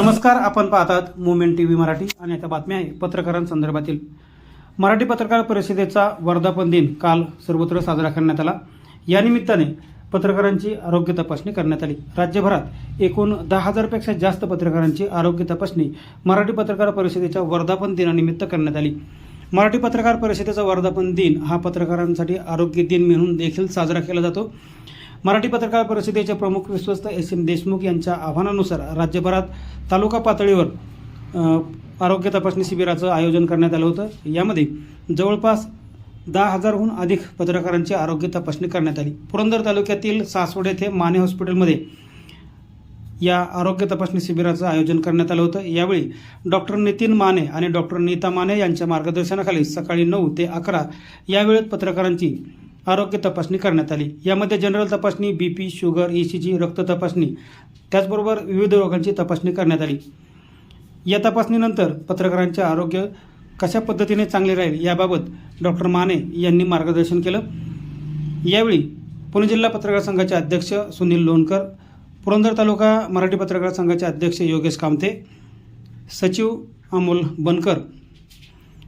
नमस्कार आपण पाहतात मुवमेंट टी व्ही मराठी आणि आता बातमी आहे पत्रकारांसंदर्भातील. मराठी पत्रकार परिषदेचा वर्धापन दिन काल सर्वत्र साजरा करण्यात आला. या निमित्ताने पत्रकारांची आरोग्य तपासणी करण्यात आली. राज्यभरात एकूण दहा हजारपेक्षा जास्त पत्रकारांची आरोग्य तपासणी मराठी पत्रकार परिषदेच्या वर्धापन दिनानिमित्त करण्यात आली. मराठी पत्रकार परिषदेचा वर्धापन दिन हा पत्रकारांसाठी आरोग्य दिन म्हणून देखील साजरा केला जातो. मराठी पत्रकार परिषदेचे प्रमुख विश्वस्त एस एम देशमुख यांच्या आव्हानानुसार राज्यभरात तालुका पातळीवर आरोग्य तपासणी शिबिराचं आयोजन करण्यात आलं होतं. यामध्ये जवळपास दहा हजारहून अधिक पत्रकारांची आरोग्य तपासणी करण्यात आली. पुरंदर तालुक्यातील सासवड येथे माने हॉस्पिटलमध्ये या आरोग्य तपासणी शिबिराचं आयोजन करण्यात आलं होतं. यावेळी डॉक्टर नितीन माने आणि डॉक्टर नीता माने यांच्या मार्गदर्शनाखाली सकाळी नऊ ते अकरा या वेळेत पत्रकारांची आरोग्य तपासणी करण्यात आली. यामध्ये जनरल तपासणी B P sugar E C G रक्त तपासणी त्याचबरोबर विविध रोगांची तपासणी करण्यात आली. या तपासणीनंतर पत्रकारांचे आरोग्य कशा पद्धतीने चांगले राहील याबाबत डॉक्टर माने यांनी मार्गदर्शन केलं. यावेळी पुणे जिल्हा पत्रकार संघाचे अध्यक्ष सुनील लोणकर पुरंदर तालुका मराठी पत्रकार संघाचे अध्यक्ष योगेश कामते सचिव अमोल बनकर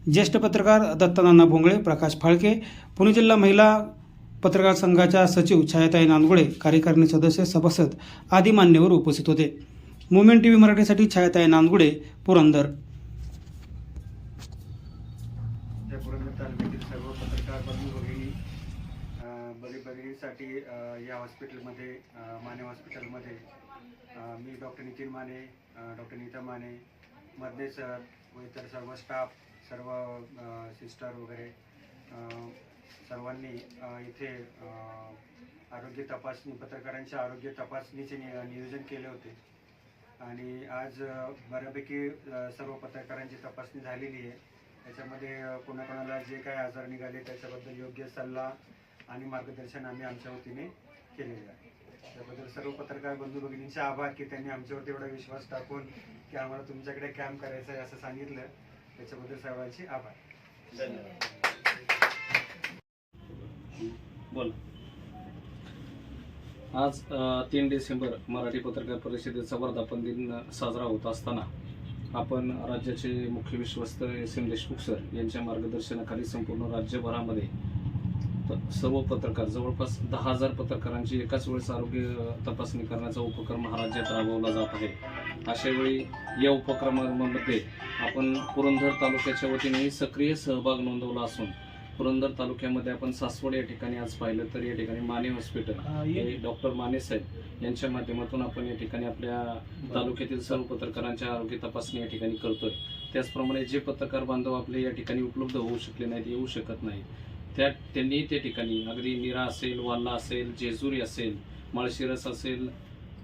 ज्येष्ठ पत्रकार दत्तानाना भोंगळे प्रकाश फाळके पुणे जिल्हा महिला पत्रकार संघाच्या सचिव छायाताई नांदगुळे कार्यकारिणी सदस्य सभासद आदी मान्यवर उपस्थित होते. मोमेंट टी व्ही मराठीसाठी छायाताई नांदगुळे पुरंदर. त्या पुरंदर तालुक्यातील सर्व पत्रकार या हॉस्पिटलमध्ये माने हॉस्पिटलमध्ये मी डॉक्टर नितीन माने डॉक्टर नीता माने मधले सर व इतर सर्व स्टाफ सर्व सिस्टर वगैरे सर्वांनी इथे आरोग्य तपासणी पत्रकारांच्या आरोग्य तपासणीचे नि- नियोजन केले होते. आणि आज बऱ्यापैकी सर्व पत्रकारांची तपासणी झालेली आहे. त्याच्यामध्ये कोणाकोणाला जे काही आजार निघाले त्याच्याबद्दल योग्य सल्ला आणि मार्गदर्शन आम्ही आमच्या वतीने केलेलं आहे. त्याबद्दल सर्व पत्रकार बंधू भगिनींचे आभार की त्यांनी आमच्यावर तेवढा विश्वास टाकून की आम्हाला तुमच्याकडे कॅम्प करायचं आहे असं सांगितलं. त्याच्याबद्दल सर्वांचे आभार. धन्यवाद. बोल. आज तीन डिसेंबर मराठी पत्रकार परिषदेचा वर्धापन दिन साजरा होत असताना आपण राज्याचे मुख्य विश्वस्त एस एम देशमुख सर यांच्या मार्गदर्शनाखाली संपूर्ण राज्यभरामध्ये सर्व पत्रकार जवळपास दहा हजार पत्रकारांची एकाच वेळेस आरोग्य तपासणी करण्याचा उपक्रम हा राज्यात राबवला जात आहे. अशा वेळी या उपक्रमामध्ये आपण पुरंदर तालुक्याच्या वतीने सक्रिय सहभाग नोंदवला असून पुरंदर तालुक्यामध्ये आपण सासवड या ठिकाणी आज पाहिलं तर या ठिकाणी माने हॉस्पिटल डॉक्टर माने साहेब यांच्या माध्यमातून आपण या ठिकाणी आपल्या तालुक्यातील सर्व पत्रकारांच्या आरोग्य तपासणी या ठिकाणी करतोय. त्याचप्रमाणे जे पत्रकार बांधव आपले या ठिकाणी उपलब्ध होऊ शकले नाहीत येऊ शकत नाही त्या त्यांनी त्या ठिकाणी अगदी निरा असेल वाल्ला असेल जेजुरी असेल माळशिरस असेल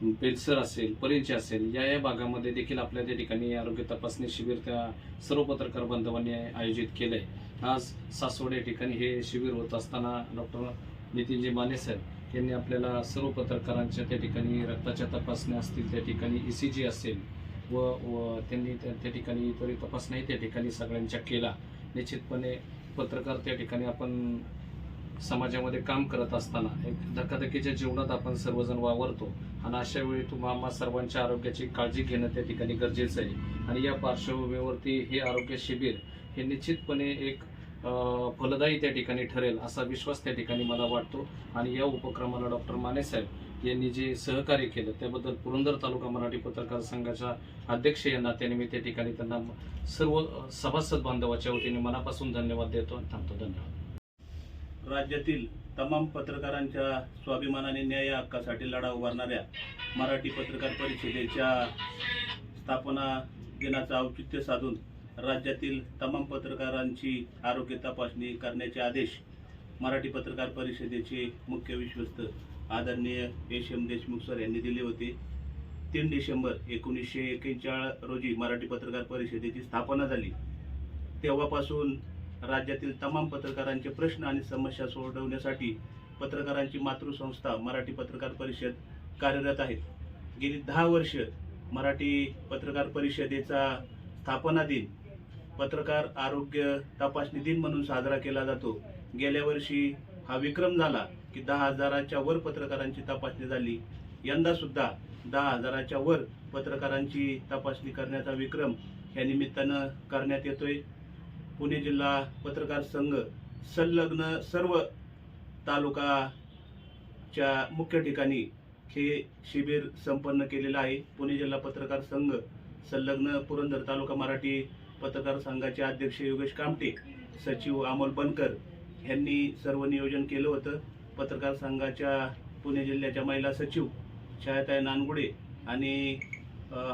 बेलसर असेल परिंचे असेल या या भागामध्ये देखील आपल्या त्या ठिकाणी आरोग्य तपासणी शिबिर त्या सर्व पत्रकार बांधवांनी आयोजित केलंय. आज सासवड या ठिकाणी हे शिबिर होत असताना डॉक्टर नितीनजी माने साहेब यांनी आपल्याला सर्व पत्रकारांच्या त्या ठिकाणी रक्ताच्या तपासण्या असतील त्या ठिकाणी ई सी जी असेल व व त्यांनी त्या त्या ठिकाणी इतर तपासण्याही त्या ठिकाणी सगळ्यांच्या केला. निश्चितपणे पत्रकार त्या ठिकाणी आपण समाजामध्ये काम करत असताना एक धकाधकीच्या जीवनात आपण सर्वजण वावरतो. आणि अशा वेळी तुम्हा आम्हा सर्वांच्या आरोग्याची काळजी घेणं त्या ठिकाणी गरजेचं आहे. आणि या पार्श्वभूमीवरती हे आरोग्य शिबिर हे निश्चितपणे एक फलदायी त्या ठिकाणी ठरेल असा विश्वास त्या ठिकाणी मला वाटतो. आणि या उपक्रमाला डॉक्टर मानेसाहेब यांनी जे सहकार्य केलं त्याबद्दल पुरंदर तालुका मराठी पत्रकार संघाच्या अध्यक्ष या नात्याने मी त्या ठिकाणी त्यांना सर्व सभासद बांधवाच्या वतीने मनापासून धन्यवाद देतो आणि थांबतो. धन्यवाद. राज्यातील तमाम पत्रकारांच्या स्वाभिमानाने न्याय हक्कासाठी लढा उभारणाऱ्या मराठी पत्रकार परिषदेच्या स्थापना दिनाचं औचित्य साधून राज्यातील तमाम पत्रकारांची आरोग्य तपासणी करण्याचे आदेश मराठी पत्रकार परिषदेचे मुख्य विश्वस्त आदरणीय एस एम देशमुख सर यांनी दिले होते. तीन डिसेंबर एकोणीसशे एक्केचाळीस रोजी मराठी पत्रकार परिषदेची स्थापना झाली. तेव्हापासून राज्यातील तमाम पत्रकारांचे प्रश्न आणि समस्या सोडवण्यासाठी पत्रकारांची मातृसंस्था मराठी पत्रकार परिषद कार्यरत आहे. गेली दहा वर्ष मराठी पत्रकार परिषदेचा स्थापना दिन पत्रकार आरोग्य तपासणी दिन म्हणून साजरा केला जातो. गेल्या वर्षी हा विक्रम झाला की दहा हजाराच्या वर पत्रकारांची तपासणी झाली. यंदा सुद्धा दहा हजाराच्या वर पत्रकारांची तपासणी करण्याचा विक्रम या निमित्तानं करण्यात येतोय. पुणे जिल्हा पत्रकार संघ संलग्न सर्व तालुकाच्या मुख्य ठिकाणी हे शिबिर संपन्न केलेलं आहे. पुणे जिल्हा पत्रकार संघ संलग्न पुरंदर तालुका मराठी पत्रकार संघाचे अध्यक्ष योगेश कामटे सचिव अमोल बनकर यांनी सर्व नियोजन केलं होतं. पत्रकार संघाच्या पुणे जिल्ह्याच्या महिला सचिव छायाताई नानगुडे आणि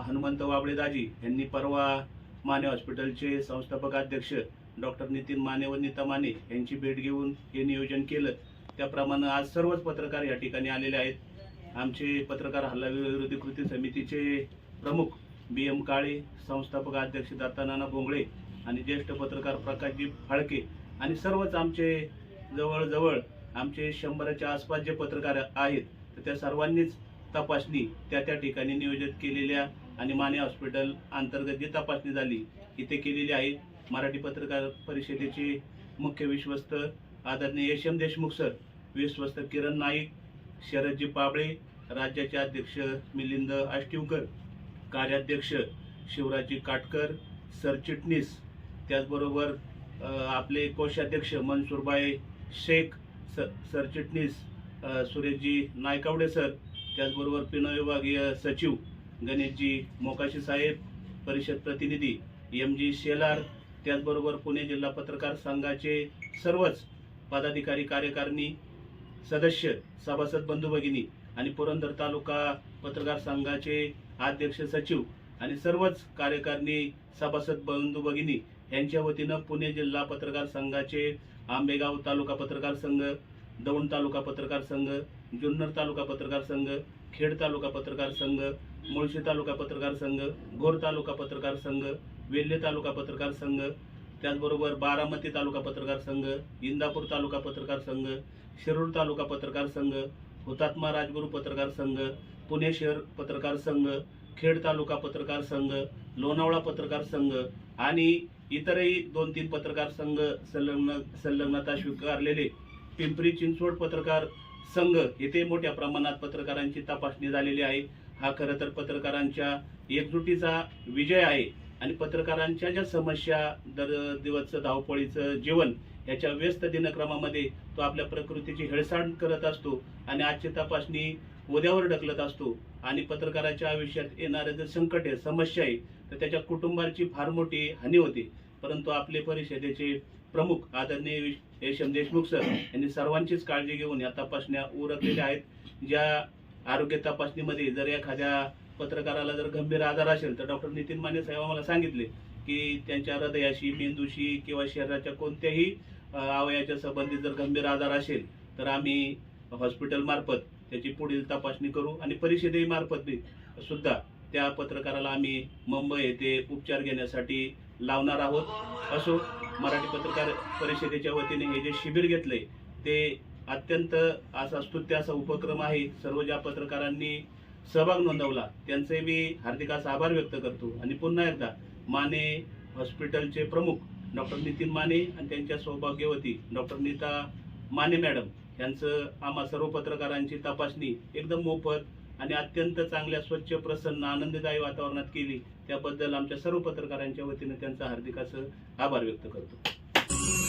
हनुमंत वाबळे दाजी यांनी परवा माने हॉस्पिटलचे संस्थापक अध्यक्ष डॉक्टर नितीन माने व नीता माने यांची भेट घेऊन हे नियोजन केलं. त्याप्रमाणे आज सर्वच पत्रकार या ठिकाणी आलेले आहेत. आमचे पत्रकार हल्ला विरोधी कृती समितीचे प्रमुख बी एम काळे संस्थापक अध्यक्ष दत्तानाना भोंगळे आणि ज्येष्ठ पत्रकार प्रकाशजी फाळके आणि सर्वच आमचे जवळजवळ आमचे शंभराच्या आसपास जे पत्रकार आहेत तर त्या सर्वांनीच तपासणी त्या त्या ठिकाणी नियोजित केलेल्या आणि माने हॉस्पिटल अंतर्गत जी तपासणी झाली इथे केलेली आहे मराठी पत्रकार परिषदेचे मुख्य विश्वस्त आदरणीय यश एम देशमुख सर विश्वस्त किरण नाईक शरदजी पाबळे राज्याचे अध्यक्ष मिलिंद आष्टीवकर कार्याध्यक्ष शिवराजी काटकर सरचिटणीस त्याचबरोबर आपले कोषाध्यक्ष मनसूरबाई शेख स सरचिटणीस सुरेशजी नायकावडे सर त्याचबरोबर पिनो विभागीय सचिव गणेशजी मोकाशी साहेब परिषद प्रतिनिधी एम जी शेलार त्याचबरोबर पुणे जिल्हा पत्रकार संघाचे सर्वच पदाधिकारी कार्यकारिणी सदस्य सभासद बंधू भगिनी आणि पुरंदर तालुका पत्रकार संघाचे अध्यक्ष सचिव आणि सर्वच कार्यकारिणी सभासद बंधू भगिनी यांच्या वतीनं पुणे जिल्हा पत्रकार संघाचे आंबेगाव तालुका पत्रकार संघ दौंड तालुका पत्रकार संघ जुन्नर तालुका पत्रकार संघ खेड तालुका पत्रकार संघ मुळशी तालुका पत्रकार संघ घोर तालुका पत्रकार संघ वेल्हे तालुका पत्रकार संघ त्याचबरोबर बारामती तालुका पत्रकार संघ इंदापूर तालुका पत्रकार संघ शिरूर तालुका पत्रकार संघ हुतात्मा राजगुरू पत्रकार संघ पुणे शहर पत्रकार संघ खेड तालुका पत्रकार संघ लोणावळा पत्रकार संघ आणि इतरही दोन तीन पत्रकार संघ संलग्न संलग्नता स्वीकारलेले पिंपरी चिंचवड पत्रकार संघ येथे मोठ्या प्रमाणात पत्रकारांची तपासणी झालेली आहे. हा खरं तर पत्रकारांच्या एकजुटीचा विजय आहे आणि पत्रकारांच्या ज्या समस्या दर दिवसचं धावपळीचं जीवन याच्या व्यस्त दिनक्रमामध्ये तो आपल्या प्रकृतीची हेळसांड करत असतो आणि आजची तपासणी उद्यावर ढकलत असतो आणि पत्रकाराच्या आयुष्यात येणारे जे संकट आहे समस्या आहे तर त्याच्या कुटुंबाची फार मोठी हानी होते. परंतु आपले परिषदेचे प्रमुख आदरणीय यशम देशमुख सर यांनी सर्वांचीच काळजी घेऊन या तपासण्या उरकलेल्या आहेत. ज्या आरोग्य तपासणीमध्ये जर एखाद्या पत्रकाराला जर गंभीर आजार असेल तर डॉक्टर नितीन माने साहेब आम्हाला सांगितले की त्यांच्या हृदयाशी मेंदूशी किंवा शरीराच्या कोणत्याही अवयाच्या संबंधित जर गंभीर आजार असेल तर आम्ही हॉस्पिटलमार्फत त्याची पुढील तपासणी करू आणि परिषदेही मार्फत बी सुद्धा त्या पत्रकाराला आम्ही मुंबई येथे उपचार घेण्यासाठी लावणार आहोत. असो मराठी पत्रकार परिषदेच्या वतीने हे जे शिबिर घेतले ते अत्यंत असा स्तुत्य असा उपक्रम आहे. सर्व ज्या पत्रकारांनी सहभाग नोंदवला त्यांचे मी हार्दिकास आभार व्यक्त करतो. आणि पुन्हा एकदा माने हॉस्पिटलचे प्रमुख डॉक्टर नितीन माने आणि त्यांच्या सौभाग्यवती डॉक्टर नीता माने मॅडम यांचं आम्हा सर्व पत्रकारांची तपासणी एकदम मोफत आणि अत्यंत चांगल्या स्वच्छ प्रसन्न आनंददायी वातावरणात केली. त्याबद्दल आमच्या सर्व पत्रकारांच्या वतीने त्यांचा हार्दिक असं आभार व्यक्त करतो.